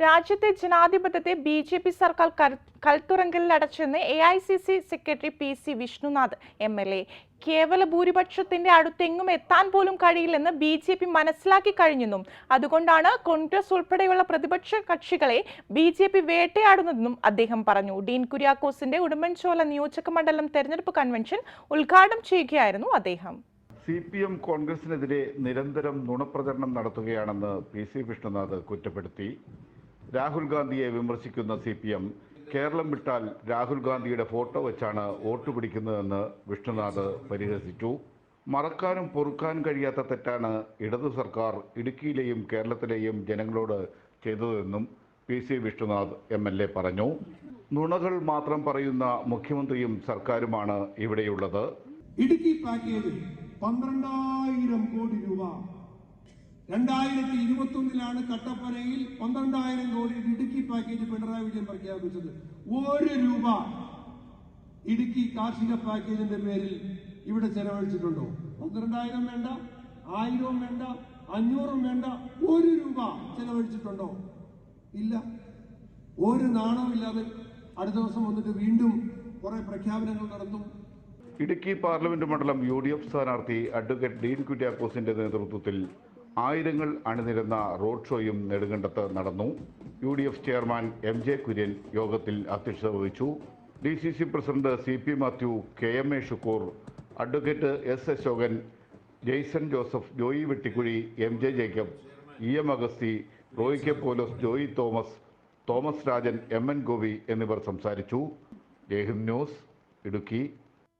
രാജ്യത്തെ ജനാധിപത്യത്തെ B J P സർക്കാർ കൽത്തുറങ്കിൽ അടച്ചെന്ന് A I C C secretary P C Vishnunath M L A. കേവല ഭൂരിപക്ഷത്തിന്റെ അടുത്തെങ്ങും എത്താൻ പോലും കഴിയില്ലെന്ന് ബി ജെ പി മനസ്സിലാക്കി കഴിഞ്ഞെന്നും അതുകൊണ്ടാണ് കോൺഗ്രസ് ഉൾപ്പെടെയുള്ള പ്രതിപക്ഷ കക്ഷികളെ ബി ജെ പി വേട്ടയാടുന്നതെന്നും അദ്ദേഹം പറഞ്ഞു. ഡീൻ കുര്യാക്കോസിന്റെ ഉടുമ്പൻചോല നിയോജക മണ്ഡലം തെരഞ്ഞെടുപ്പ് കൺവെൻഷൻ ഉദ്ഘാടനം ചെയ്യുകയായിരുന്നു അദ്ദേഹം. സി പി എം കോൺഗ്രസിനെതിരെ നിരന്തരം നുണപ്രചരണം നടത്തുകയാണെന്ന് പി സി വിഷ്ണുനാഥ് കുറ്റപ്പെടുത്തി. രാഹുൽ ഗാന്ധിയെ വിമർശിക്കുന്ന സി പി എം കേരളം വിട്ടാൽ രാഹുൽ ഗാന്ധിയുടെ ഫോട്ടോ വെച്ചാണ് വോട്ട് പിടിക്കുന്നതെന്ന് വിഷ്ണുനാഥ് പരിഹസിച്ചു. മറക്കാനും പൊറുക്കാൻ കഴിയാത്ത തെറ്റാണ് ഇടതു സർക്കാർ ഇടുക്കിയിലെയും കേരളത്തിലെയും ജനങ്ങളോട് ചെയ്തതെന്നും P C Vishnunath M L A പറഞ്ഞു. നുണകൾ മാത്രം പറയുന്ന മുഖ്യമന്ത്രിയും സർക്കാരുമാണ് ഇവിടെയുള്ളത്. ഇടുക്കി പാക്കേജ് പന്ത്രണ്ടായിരം കോടി രണ്ടായിരത്തി ഇരുപത്തി ഒന്നിലാണ് കട്ടപ്പനയിൽ പന്ത്രണ്ടായിരം കോടി ഇടുക്കി പാക്കേജ് പിണറായി വിജയൻ പ്രഖ്യാപിച്ചത്. ഒരു രൂപ ഇടുക്കി കാർഷിക പാക്കേജിന്റെ പേരിൽ ഇവിടെ ചെലവഴിച്ചിട്ടുണ്ടോ? പന്ത്രണ്ടായിരം വേണ്ട ആയിരവും വേണ്ട അഞ്ഞൂറും വേണ്ട ഒരു രൂപ ചെലവഴിച്ചിട്ടുണ്ടോ? ഇല്ല. ഒരു നാണവും ഇല്ലാതെ അടുത്ത ദിവസം വന്നിട്ട് വീണ്ടും കുറെ പ്രഖ്യാപനങ്ങൾ നടത്തും. ഇടുക്കി പാർലമെന്റ് മണ്ഡലം യു ഡി എഫ് സ്ഥാനാർത്ഥി അഡ്വക്കേറ്റ് ഡീൻ കുര്യാക്കോസിന്റെ നേതൃത്വത്തിൽ ആയിരങ്ങൾ അണിനിരുന്ന റോഡ് ഷോയും നെടുങ്കണ്ടത്ത് നടന്നു. U D F chairman M J Kurian യോഗത്തിൽ അധ്യക്ഷത വഹിച്ചു. D C C president C P Mathew K M A Shukkur advocate S Ashokan Jaison Joseph Joy Vettikuzhi M J Jacob E M Agasthi Roy K Polose Joy Thomas Thomas Rajan M N Gopi എന്നിവർ സംസാരിച്ചു. Jaihind news Idukki.